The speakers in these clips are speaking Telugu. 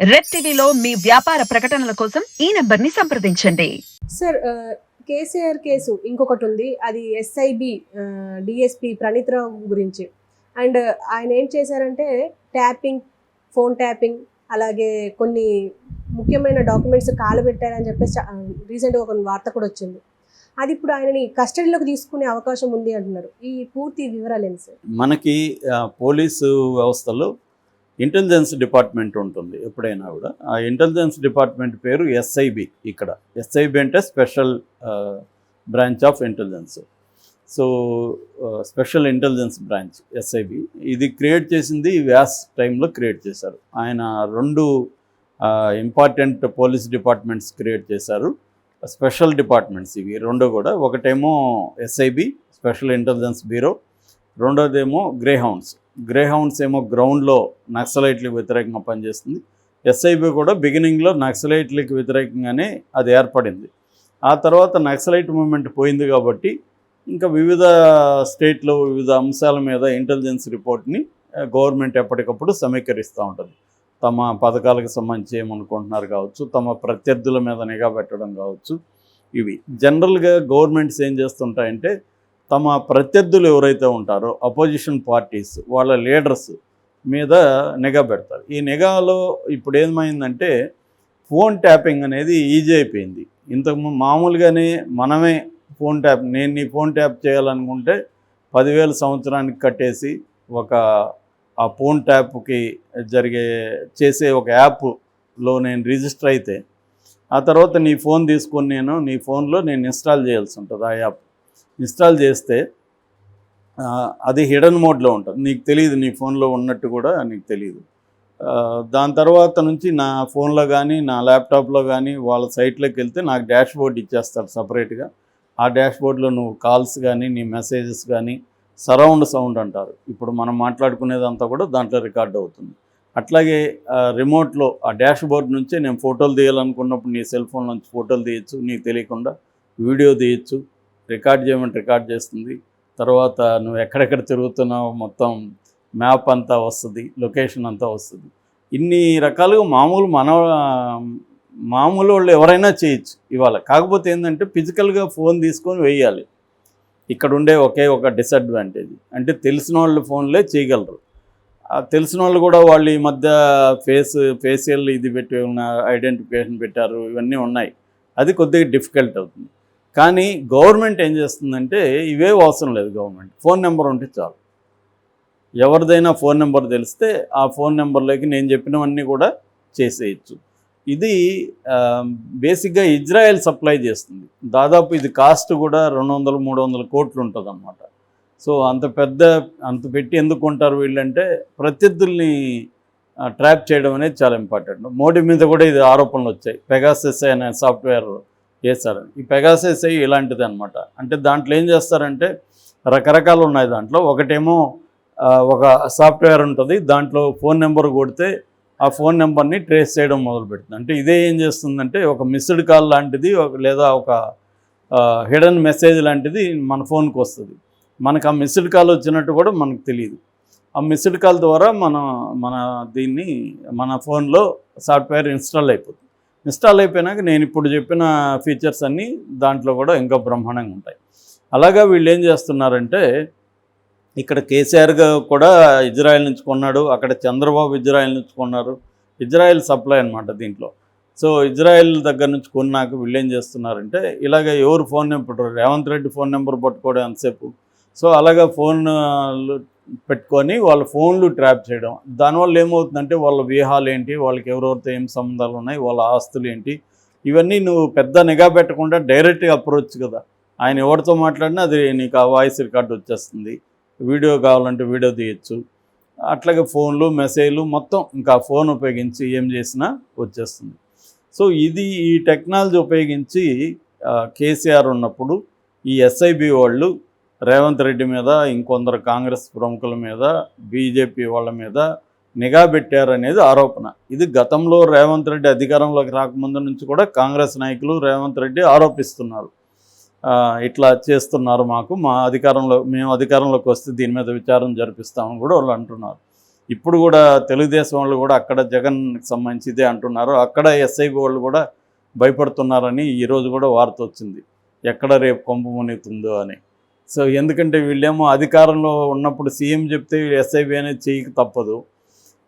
రెడ్ టీవీలో మీ వ్యాపార ప్రకటనల కోసం ఈ నెంబర్ని సంప్రదించండి. సార్ కేసీఆర్ కేసు ఇంకొకటి ఉంది. అది ఎస్ఐబి డిఎస్పి ప్రణీత్ రావు గురించి. అండ్ ఆయన ఏం చేశారంటే ట్యాపింగ్ ఫోన్ ట్యాపింగ్ అలాగే కొన్ని ముఖ్యమైన డాక్యుమెంట్స్ కాలబెట్టారని చెప్పేసి రీసెంట్గా ఒక వార్త కూడా వచ్చింది. అది ఇప్పుడు ఆయనని కస్టడీలోకి తీసుకునే అవకాశం ఉంది అంటున్నారు. ఈ పూర్తి వివరాలు ఏంటి సార్? మనకి పోలీసు వ్యవస్థలో ఇంటెలిజెన్స్ డిపార్ట్మెంట్ ఉంటుంది ఎప్పుడైనా కూడా. ఆ ఇంటెలిజెన్స్ డిపార్ట్మెంట్ పేరు ఎస్ఐబి ఇక్కడ. ఎస్ఐబి అంటే special branch of intelligence so special intelligence branch SIB ఇది క్రియేట్ చేసింది వ్యాస్ టైంలో క్రియేట్ చేశారు. ఆయన రెండు ఇంపార్టెంట్ పోలీస్ డిపార్ట్మెంట్స్ క్రియేట్ చేశారు. స్పెషల్ డిపార్ట్మెంట్స్ ఇవి రెండు కూడా. ఒకటేమో ఎస్ఐబి స్పెషల్ ఇంటెలిజెన్స్ బ్యూరో రెండోదేమో గ్రే హౌండ్స్ గ్రే హౌండ్స్ ఏమో గ్రౌండ్లో నక్సలైట్లకు వ్యతిరేకంగా పనిచేస్తుంది. ఎస్ఐబి కూడా బిగినింగ్లో నక్సలైట్లకు వ్యతిరేకంగానే అది ఏర్పడింది. ఆ తర్వాత నక్సలైట్ మూమెంట్ పోయింది కాబట్టి ఇంకా వివిధ స్టేట్లో వివిధ అంశాల మీద ఇంటెలిజెన్స్ రిపోర్ట్ని గవర్నమెంట్ ఎప్పటికప్పుడు సమీకరిస్తూ ఉంటుంది. తమ పథకాలకు సంబంధించి ఏమనుకుంటున్నారు కావచ్చు తమ ప్రత్యర్థుల మీద నిఘా పెట్టడం కావచ్చు ఇవి. జనరల్గా గవర్నమెంట్స్ ఏం చేస్తుంటాయంటే తమ ప్రత్యర్థులు ఎవరైతే ఉంటారో అపోజిషన్ పార్టీస్ వాళ్ళ లీడర్స్ మీద నిఘా పెడతారు. ఈ నిఘాలో ఇప్పుడు ఏమైందంటే ఫోన్ ట్యాపింగ్ అనేది ఈజీ అయిపోయింది. ఇంతకు మామూలుగానే మనమే ఫోన్ ట్యాప్ నేను నీ ఫోన్ ట్యాప్ చేయాలనుకుంటే పదివేల సంవత్సరానికి కట్టేసి ఒక ఆ ఫోన్ ట్యాప్కి జరిగే చేసే ఒక యాప్లో నేను రిజిస్టర్ అయితే ఆ తర్వాత నీ ఫోన్ తీసుకొని నేను నీ ఫోన్లో నేను ఇన్స్టాల్ చేయాల్సి ఉంటుంది ఆ యాప్. ఇన్స్టాల్ చేస్తే అది హిడెన్ మోడ్లో ఉంటుంది. నీకు తెలియదు నీ ఫోన్లో ఉన్నట్టు కూడా నీకు తెలియదు దాని తర్వాత నుంచి నా ఫోన్లో కానీ నా ల్యాప్టాప్లో కానీ వాళ్ళ సైట్లోకి వెళ్తే నాకు డాష్ బోర్డ్ ఇచ్చేస్తారు సపరేట్గా. ఆ డాష్ బోర్డ్లో నువ్వు కాల్స్ కానీ నీ మెసేజెస్ కానీ సరౌండ్ సౌండ్ అంటారు. ఇప్పుడు మనం మాట్లాడుకునేదంతా కూడా దాంట్లో రికార్డ్ అవుతుంది. అట్లాగే ఆ, రిమోట్లో ఆ డాష్ బోర్డ్ నుంచే నేను ఫోటోలు తీయాలనుకున్నప్పుడు నీ సెల్ ఫోన్ నుంచి ఫోటోలు తీయచ్చు నీకు తెలియకుండా వీడియో తీయచ్చు. రికార్డ్ చేయమంటే రికార్డ్ చేస్తుంది. తర్వాత నువ్వు ఎక్కడెక్కడ తిరుగుతున్నావు మొత్తం మ్యాప్ అంతా వస్తుంది లొకేషన్ అంతా వస్తుంది. ఇన్ని రకాలుగా మామూలు మన మామూలు వాళ్ళు ఎవరైనా చేయొచ్చు ఇవాళ. కాకపోతే ఏంటంటే ఫిజికల్గా ఫోన్ తీసుకొని వేయాలి. ఇక్కడ ఉండే ఒకే ఒక డిసడ్వాంటేజ్. అంటే తెలిసిన వాళ్ళు ఫోన్లే చేయగలరు. తెలిసిన వాళ్ళు కూడా వాళ్ళు ఈ మధ్య ఫేస్ ఫేషియల్ ఇది పెట్టి ఐడెంటిఫికేషన్ పెట్టారు ఇవన్నీ ఉన్నాయి. అది కొద్దిగా డిఫికల్ట్ అవుతుంది. కానీ గవర్నమెంట్ ఏం చేస్తుందంటే ఇవే అవసరం లేదు గవర్నమెంట్. ఫోన్ నెంబర్ ఉంటే చాలు. ఎవరిదైనా ఫోన్ నెంబర్ తెలిస్తే ఆ ఫోన్ నెంబర్లోకి నేను చెప్పినవన్నీ కూడా చేసేయచ్చు. ఇది బేసిక్గా ఇజ్రాయెల్ సప్లై చేస్తుంది. దాదాపు ఇది కాస్ట్ కూడా రెండు వందలు మూడు వందల కోట్లు ఉంటుంది అన్నమాట సో అంత పెద్ద అంత పెట్టి ఎందుకు కొంటారు వీళ్ళంటే ప్రత్యర్థుల్ని ట్రాప్ చేయడం అనేది చాలా ఇంపార్టెంట్. మోడీ మీద కూడా ఇది ఆరోపణలు వచ్చాయి. పెగాసెస్ అనే సాఫ్ట్వేర్ చేస్తారు. ఈ పెగాసెస్ ఇలాంటిది అనమాట అంటే దాంట్లో ఏం చేస్తారంటే రకరకాలు ఉన్నాయి దాంట్లో. ఒకటేమో ఒక సాఫ్ట్వేర్ ఉంటుంది. దాంట్లో ఫోన్ నెంబర్ కొడితే ఆ ఫోన్ నెంబర్ని ట్రేస్ చేయడం మొదలు పెడుతుంది. అంటే ఇదే ఏం చేస్తుందంటే ఒక మిస్డ్ కాల్ లాంటిది లేదా ఒక హిడెన్ మెసేజ్ లాంటిది మన ఫోన్కి వస్తుంది. మనకు ఆ మిస్డ్ కాల్ వచ్చినట్టు కూడా మనకు తెలియదు. ఆ మిస్డ్ కాల్ ద్వారా మన మన దీన్ని మన ఫోన్లో సాఫ్ట్వేర్ ఇన్స్టాల్ అయిపోతుంది. ఇన్స్టాల్ అయిపోయినాక నేను ఇప్పుడు చెప్పిన ఫీచర్స్ అన్నీ దాంట్లో కూడా ఇంకా బ్రహ్మాండంగా ఉంటాయి. అలాగా వీళ్ళు ఏం చేస్తున్నారంటే ఇక్కడ కేసీఆర్ కూడా ఇజ్రాయెల్ నుంచి కొన్నాడు అక్కడ చంద్రబాబు ఇజ్రాయెల్ నుంచి కొన్నారు ఇజ్రాయెల్ సప్లై అనమాట దీంట్లో. సో ఇజ్రాయెల్ దగ్గర నుంచి కొన్నాక వీళ్ళు ఏం చేస్తున్నారంటే ఇలాగ ఎవరు phone number Revanth Reddy phone number పట్టుకోవడం ఎంతసేపు? సో అలాగా ఫోన్ పెట్టుకొని వాళ్ళ ఫోన్లు ట్రాప్ చేయడం. దానివల్ల ఏమవుతుందంటే వాళ్ళ వ్యూహాలు ఏంటి వాళ్ళకి ఎవరెవరితో ఏం సంబంధాలు ఉన్నాయి వాళ్ళ ఆస్తులు ఏంటి ఇవన్నీ నువ్వు పెద్ద నిఘా పెట్టకుండా డైరెక్ట్గా అప్రోచ్ కదా. ఆయన ఎవరితో మాట్లాడినా అది నీకు ఆ వాయిస్ రికార్డ్ వచ్చేస్తుంది. వీడియో కావాలంటే వీడియో తీయచ్చు. అట్లాగే ఫోన్లు మెసేజ్లు మొత్తం ఇంకా ఫోన్ ఉపయోగించి ఏం చేసినా వచ్చేస్తుంది. సో ఇది ఈ టెక్నాలజీ ఉపయోగించి కేసీఆర్ ఉన్నప్పుడు ఈ ఎస్ఐబి వాళ్ళు రేవంత్ రెడ్డి మీద ఇంకొందరు కాంగ్రెస్ ప్రముఖుల మీద బీజేపీ వాళ్ళ మీద నిఘా పెట్టారనేది ఆరోపణ. ఇది గతంలో రేవంత్ రెడ్డి అధికారంలోకి రాకముందు నుంచి కూడా కాంగ్రెస్ నాయకులు రేవంత్ రెడ్డి ఆరోపిస్తున్నారు. ఇట్లా చేస్తున్నారు మాకు మా అధికారంలో మేము అధికారంలోకి వస్తే దీని మీద విచారం జరిపిస్తామని కూడా వాళ్ళు అంటున్నారు. ఇప్పుడు కూడా తెలుగుదేశం వాళ్ళు కూడా అక్కడ జగన్కి సంబంధించి ఇదే అంటున్నారు. అక్కడ ఎస్ఐబి వాళ్ళు కూడా భయపడుతున్నారని ఈరోజు కూడా వార్త వచ్చింది. ఎక్కడ రేపు కొంప మునిగుతుందో అని. సో ఎందుకంటే వీళ్ళేమో అధికారంలో ఉన్నప్పుడు సీఎం చెప్తే ఎస్ఐబి అనేది చేయక తప్పదు.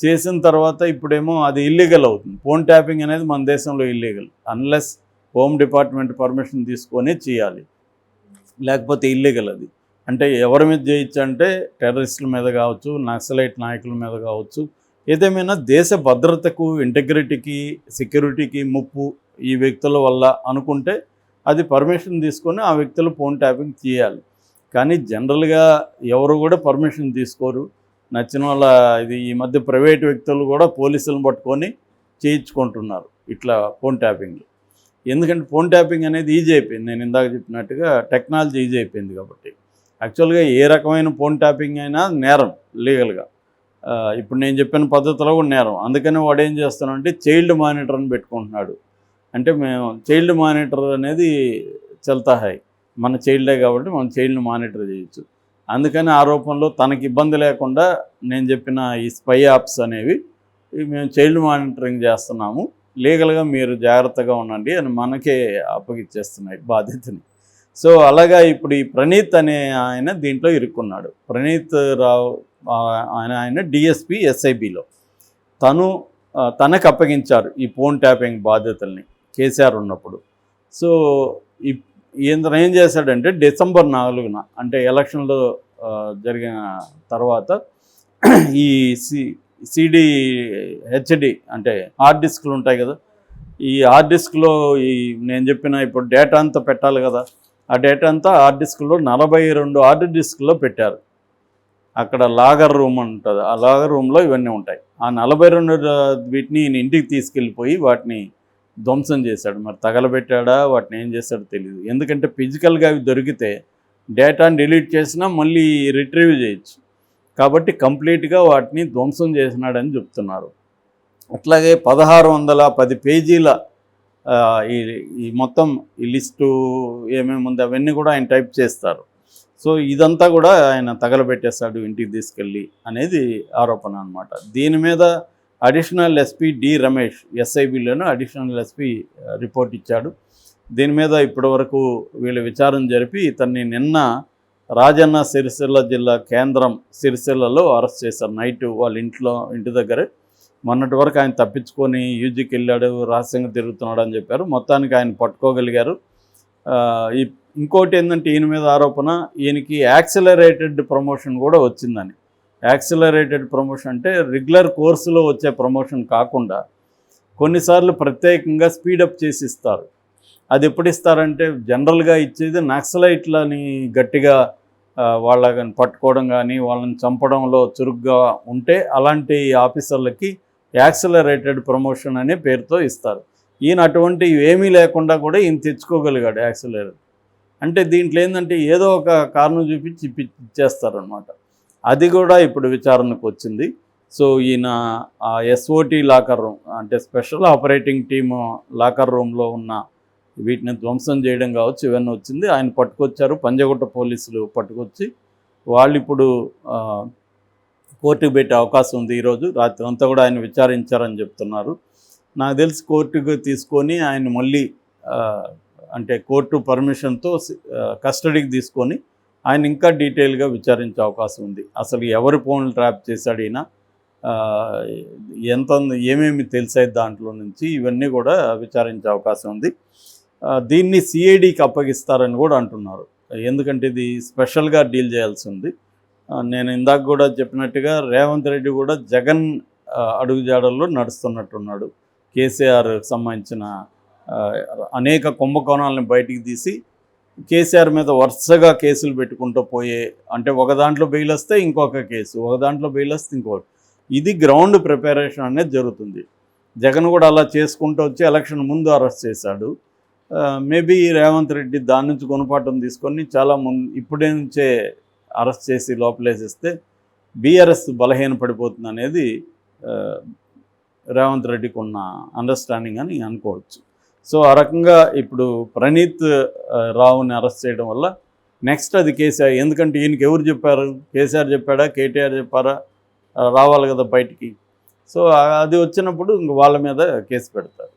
చేసిన తర్వాత ఇప్పుడేమో అది ఇల్లీగల్ అవుతుంది. ఫోన్ ట్యాపింగ్ అనేది మన దేశంలో illegal unless home department permission తీసుకొని చేయాలి. లేకపోతే ఇల్లీగల్ అది. అంటే ఎవరి మీద చేయొచ్చు అంటే టెర్రరిస్టుల మీద కావచ్చు నక్సలైట్ నాయకుల మీద కావచ్చు. ఏదేమైనా దేశ భద్రతకు ఇంటగ్రిటీకి సెక్యూరిటీకి ముప్పు ఈ వ్యక్తుల వల్ల అనుకుంటే అది పర్మిషన్ తీసుకొని ఆ వ్యక్తులు ఫోన్ ట్యాపింగ్ చేయాలి. కానీ జనరల్గా ఎవరు కూడా పర్మిషన్ తీసుకోరు. నచ్చిన వాళ్ళ ఇది ఈ మధ్య ప్రైవేట్ వ్యక్తులు కూడా పోలీసులను పట్టుకొని చేయించుకుంటున్నారు ఇట్లా ఫోన్ ట్యాపింగ్లు ఎందుకంటే ఫోన్ ట్యాపింగ్ అనేది ఈజీ అయిపోయింది. నేను ఇందాక చెప్పినట్టుగా టెక్నాలజీ ఈజీ అయిపోయింది కాబట్టి. యాక్చువల్గా ఏ రకమైన ఫోన్ ట్యాపింగ్ అయినా నేరం లీగల్గా. ఇప్పుడు నేను చెప్పిన పద్ధతిలో కూడా నేరం. అందుకని వాడు ఏం చేస్తానంటే చైల్డ్ మానిటర్ అని పెట్టుకుంటున్నాడు. అంటే మేము చైల్డ్ మానిటర్ అనేది చల్తా హై. మన చైల్డే కాబట్టి మన చైల్డ్ని మానిటర్ చేయొచ్చు. అందుకని ఆరోపణలో తనకి ఇబ్బంది లేకుండా నేను చెప్పిన ఈ స్పై యాప్స్ అనేవి మేము చైల్డ్ మానిటరింగ్ చేస్తున్నాము. లీగల్గా మీరు జాగ్రత్తగా ఉండండి అని మనకే అప్పగిచ్చేస్తున్నాయి బాధ్యతని. సో అలాగా ఇప్పుడు ఈ ప్రణీత్ అనే ఆయన దీంట్లో ఇరుక్కున్నాడు. ప్రణీత్ రావు ఆయన ఆయన డిఎస్పి ఎస్ఐబిలో. తను తనకు అప్పగించారు ఈ ఫోన్ ట్యాపింగ్ బాధ్యతల్ని కేసీఆర్ ఉన్నప్పుడు. సో ఈ ఈయన ఏం చేశాడంటే డిసెంబర్ నాలుగున అంటే ఎలక్షన్లో జరిగిన తర్వాత ఈ సి సిడి హెచ్డి అంటే హార్డ్ డిస్క్లు ఉంటాయి కదా ఈ హార్డ్ డిస్క్లో ఈ నేను చెప్పిన ఇప్పుడు డేటా అంతా పెట్టాలి కదా ఆ డేటా అంతా హార్డ్ డిస్క్లో నలభై రెండు హార్డ్ డిస్క్లో పెట్టారు. అక్కడ లాగర్ రూమ్ ఉంటుంది ఆ లాగర్ రూమ్లో ఇవన్నీ ఉంటాయి. ఆ నలభై రెండు వీటిని ఇంటికి తీసుకెళ్ళిపోయి వాటిని ధ్వంసం చేశాడు. మరి తగలబెట్టాడా? వాటిని ఏం చేశాడో తెలియదు ఎందుకంటే ఫిజికల్గా అవి దొరికితే డేటాని డిలీట్ చేసినా మళ్ళీ రిట్రీవ్ చేయొచ్చు. కాబట్టి కంప్లీట్గా వాటిని ధ్వంసం చేసినాడని చెప్తున్నారు. అట్లాగే పదహారు వందల పది పేజీల ఈ ఈ మొత్తం ఈ లిస్టు ఏమేమి ఉంది అవన్నీ కూడా ఆయన టైప్ చేస్తారు. సో ఇదంతా కూడా ఆయన తగలబెట్టేశాడు ఇంటికి తీసుకెళ్ళి అనేది ఆరోపణ అనమాట దీని మీద అడిషనల్ ఎస్పీ డి రమేష్ ఎస్ఐబిలోనూ అడిషనల్ ఎస్పీ రిపోర్ట్ ఇచ్చాడు. దీని మీద ఇప్పటివరకు వీళ్ళు విచారం జరిపి ఇతన్ని నిన్న రాజన్న సిరిసిల్ల జిల్లా కేంద్రం సిరిసిల్లలో అరెస్ట్ చేశారు. నైట్ వాళ్ళ ఇంట్లో ఇంటి దగ్గరే. మొన్నటి వరకు ఆయన తప్పించుకొని యూజీకి వెళ్ళాడు రహస్యంగా తిరుగుతున్నాడు అని చెప్పారు. మొత్తానికి ఆయన పట్టుకోగలిగారు. ఇంకోటి ఏంటంటే ఈయన మీద ఆరోపణ ఈయనకి యాక్సిలరేటెడ్ ప్రమోషన్ కూడా వచ్చిందని. యాక్సిలరేటెడ్ ప్రమోషన్ అంటే రెగ్యులర్ కోర్సులో వచ్చే ప్రమోషన్ కాకుండా కొన్నిసార్లు ప్రత్యేకంగా స్పీడప్ చేసి ఇస్తారు. అది ఎప్పుడు ఇస్తారంటే జనరల్గా ఇచ్చేది నక్సలైట్లని గట్టిగా వాళ్ళని పట్టుకోవడం కానీ వాళ్ళని చంపడంలో చురుగ్గా ఉంటే అలాంటి ఆఫీసర్లకి యాక్సిలరేటెడ్ ప్రమోషన్ అనే పేరుతో ఇస్తారు. ఈయన అటువంటి ఏమీ లేకుండా కూడా ఈయన తెచ్చుకోగలిగాడు యాక్సిలరేట్ అంటే దీంట్లో ఏంటంటే ఏదో ఒక కారణం చూపించి ఇప్పి ఇచ్చేస్తారనమాట అది కూడా ఇప్పుడు విచారణకు వచ్చింది. సో ఈయన ఎస్ఓటి లాకర్ రూమ్ అంటే స్పెషల్ ఆపరేటింగ్ టీమ్ లాకర్ రూమ్లో ఉన్న వీటిని ధ్వంసం చేయడం కావచ్చు ఇవన్నీ వచ్చింది. ఆయన పట్టుకొచ్చారు పంజగుట్ట పోలీసులు పట్టుకొచ్చి వాళ్ళు ఇప్పుడు కోర్టుకు పెట్టే అవకాశం ఉంది ఈరోజు. రాత్రి అంతా కూడా ఆయన విచారించారని చెప్తున్నారు. నాకు తెలిసి కోర్టుకు తీసుకొని ఆయన మళ్ళీ అంటే కోర్టు పర్మిషన్తో కస్టడీకి తీసుకొని ఆయన ఇంకా డీటెయిల్గా విచారించే అవకాశం ఉంది. అసలు ఎవరి ఫోన్లు ట్రాప్ చేశాడు ఈయన ఎంత ఏమేమి తెలిసాయి దాంట్లో నుంచి ఇవన్నీ కూడా విచారించే అవకాశం ఉంది. దీన్ని సిఐడికి అప్పగిస్తారని కూడా అంటున్నారు. ఎందుకంటే ఇది స్పెషల్గా డీల్ చేయాల్సి ఉంది. నేను ఇందాక కూడా చెప్పినట్టుగా రేవంత్ రెడ్డి కూడా జగన్ అడుగుజాడల్లో నడుస్తున్నట్టున్నాడు. కేసీఆర్ సంబంధించిన అనేక కుంభకోణాలను బయటికి తీసి కేసీఆర్ మీద వరుసగా కేసులు పెట్టుకుంటూ పోయే అంటే ఒక దాంట్లో బెయిల్ వస్తే ఇంకొక కేసు ఒక దాంట్లో బెయిల్ వస్తే ఇంకొకటి. ఇది గ్రౌండ్ ప్రిపరేషన్ అనేది జరుగుతుంది. జగన్ కూడా అలా చేసుకుంటూ వచ్చి ఎలక్షన్ ముందు అరెస్ట్ చేశాడు. మేబీ రేవంత్ రెడ్డి దాని నుంచి గుణపాఠం తీసుకొని చాలా ముందు ఇప్పుడే నుంచే అరెస్ట్ చేసి లోపలేసేస్తే బీఆర్ఎస్ బలహీన పడిపోతుంది అనేది రేవంత్ రెడ్డికి ఉన్న అండర్స్టాండింగ్ అని అనుకోవచ్చు. సో ఆ రకంగా ఇప్పుడు ప్రణీత్ రావుని అరెస్ట్ చేయడం వల్ల నెక్స్ట్ అది కేసీఆర్. ఎందుకంటే ఈయనకి ఎవరు చెప్పారు? కేసీఆర్ చెప్పాడా? కేటీఆర్ చెప్పారా? రావాలి కదా బయటికి. సో అది వచ్చినప్పుడు ఇంక వాళ్ళ మీద కేసు పెడతారు.